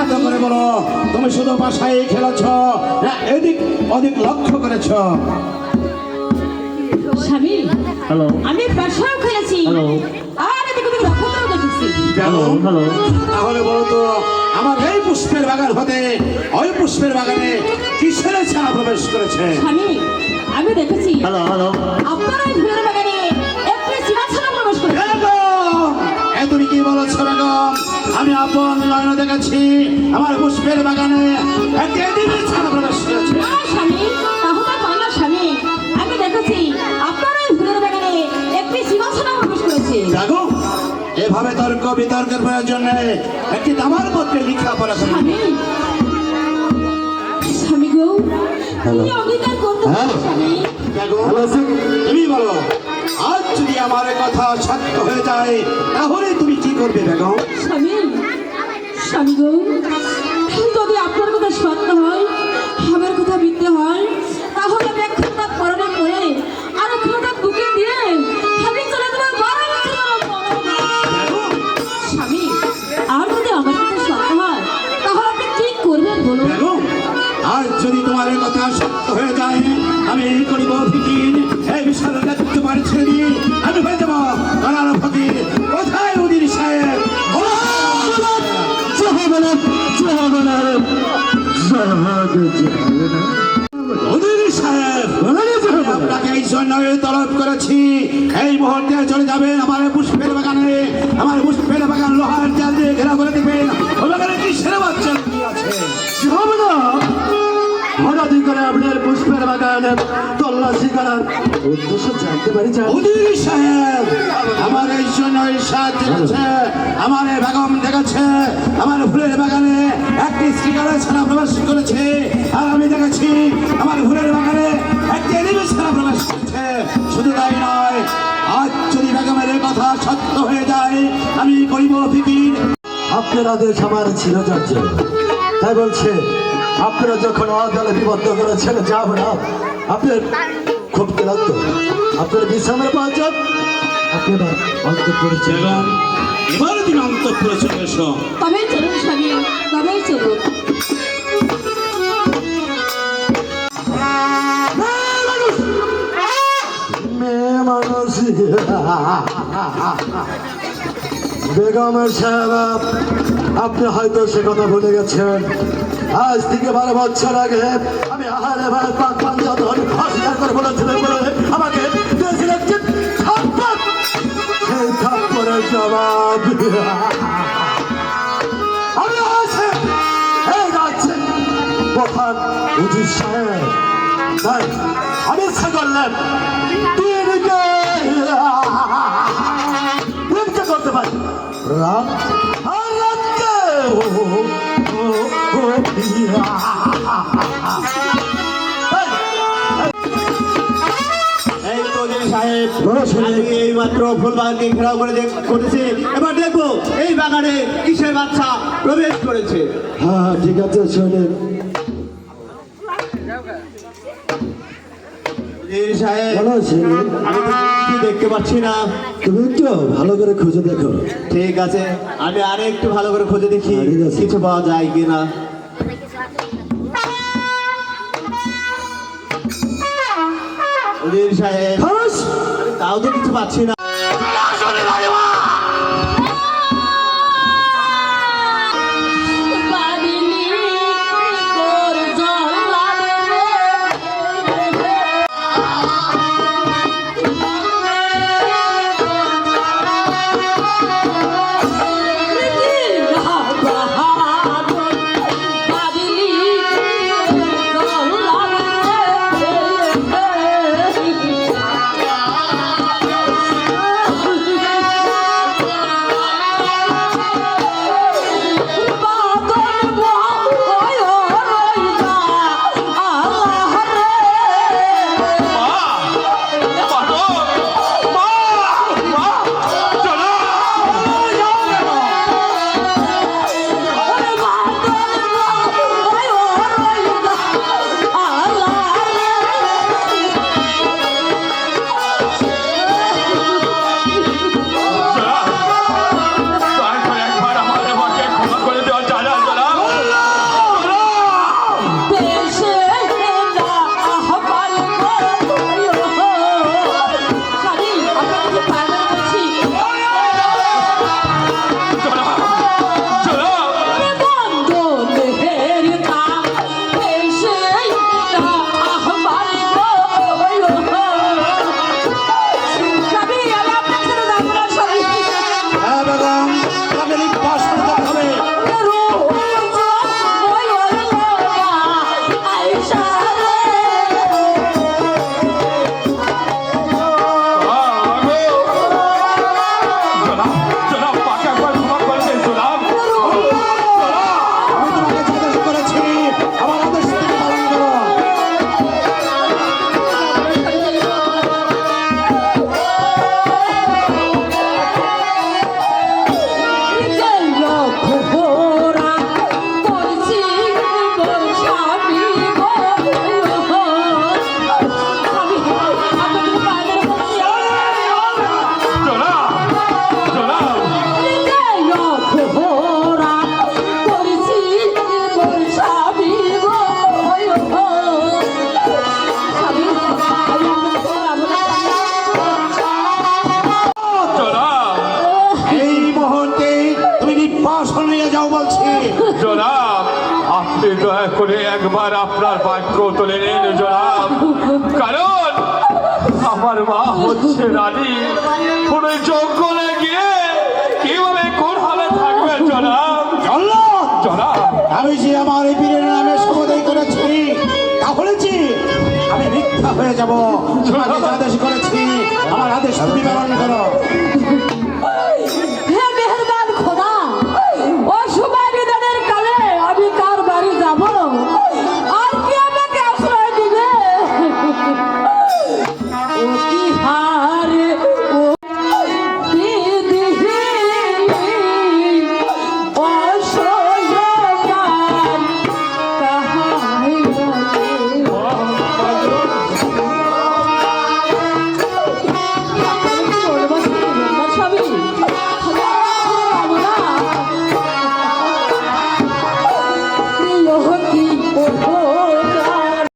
সজাগ করে বলো। তুমি শুধু বাসায় খেলেছ না এদিক অধিক লক্ষ্য করেছ। স্বামী হ্যালো আমি ব্যবসাও খেলেছি। হ্যালো। আর এদিকে তুমি নক্ষত্রও দেখেছি। হ্যালো হ্যালো তাহলে বলো তো আমার এই পুষ্পের বাগান হতে ওই পুষ্পের বাগানে কিসের ছাড়া প্রবেশ করেছে? স্বামী আমি দেখেছি। হ্যালো হ্যালো আপনার ওই ফুলের বাগানে একটি সিংহাসনে প্রবেশ করেছে এ তুমি কি বলেছ? আমি আপন নয়ন দেখেছি আমার পুষ্পের বাগানে প্রবেশ করেছে। আমি দেখেছি আপনার ওই ফুলের বাগানে একটি সিংহাসনে প্রবেশ করেছে। দেখো এভাবে তর্ক বিতর্কের প্রয়োজন নেই। একটি দামার পত্রে লিখা পড়া স্বামী স্বামী গো তুমি অঙ্গীকার করতে হ্যাঁ। স্বামী। তুমি বলো। আজ যদি আমার কথা সত্য হয়ে যায়, তাহলে তুমি কি করবে, বেগম? স্বামী স্বামী গো, যদি আপনার কথা সত্য হয়, আমার কথা মিথ্যে হয়, তাহলে আমি এক ঘণ্টা তলব করেছি। এই মুহূর্তে চলে যাবেন আমার পুষ্পের বাগানে। আমার পুষ্পের বাগান লোহার জাল দিয়ে ঘেরা করে দিবেন। ওই বাগানে কি সেরা বাচ্চা? পুষ্পের তল্লাশি করার উদ্দেশ্য জানতে পারি যা সাহেব আমার এই জন্য সাথ দেখেছে আমার বেগম দেখেছে আমার ফুলের বাগানে একটি শিকারের ছাড়া প্রবেশ করেছে আর আমি দেখেছি আমার ফুলের বাগানে একটি এনিমি ছাড়া প্রবেশ করেছে। শুধু তাই নয় আজ যদি বেগমের কথা সত্য হয়ে যায় আমি করিব ফিকির। আপনার আদেশ আমার ছিল তাই বলছে আপনারা যখন অদলে বিবদ্ধ করেছেন যাব না। আপনার খুব ক্লান্ত। আপনার বিশ্রামের প্রয়োজন এবার চলুন স্বামী চলুন। মেয়ে মানুষ। বেগমের সাহেব, আপনি হয়তো সে কথা ভুলে গেছেন। আজ থেকে বারো বছর আগে আমি আহারে ভাই পাক পাঞ্জাতন অস্বীকার আমাকে জবাব। আমি আছে যাচ্ছে সাহেব আমি ইয়া। এই, মাত্র ফুল বাগানকে ঘেরাও করে করেছি। এবার দেখব এই বাগানে কিসের বাচ্চা প্রবেশ করেছে। হ্যাঁ ঠিক আছে শোনেন এই সাহেব কিছু দেখতে পাচ্ছি না? তুমি একটু ভালো করে খুঁজে দেখো। ঠিক আছে আমি আরে একটু ভালো করে খুঁজে দেখি কিছু পাওয়া যায় কিনা। উজির সাহেব তাও তো কিছু পাচ্ছি না। একবার আপনার বাক্য তুলে নিন জনাব। কারণ আমার মা হচ্ছে রানী। কোন জঙ্গলে গিয়ে কীভাবে কোন হালে থাকবে জনাব? জল্লাদ! জনাব। আমি যে আমার এই বীরের নামে শপথই করেছি তাহলে কি আমি মিথ্যা হয়ে যাব। আদেশ করেছি আমার আদেশ তুমি পালন করো।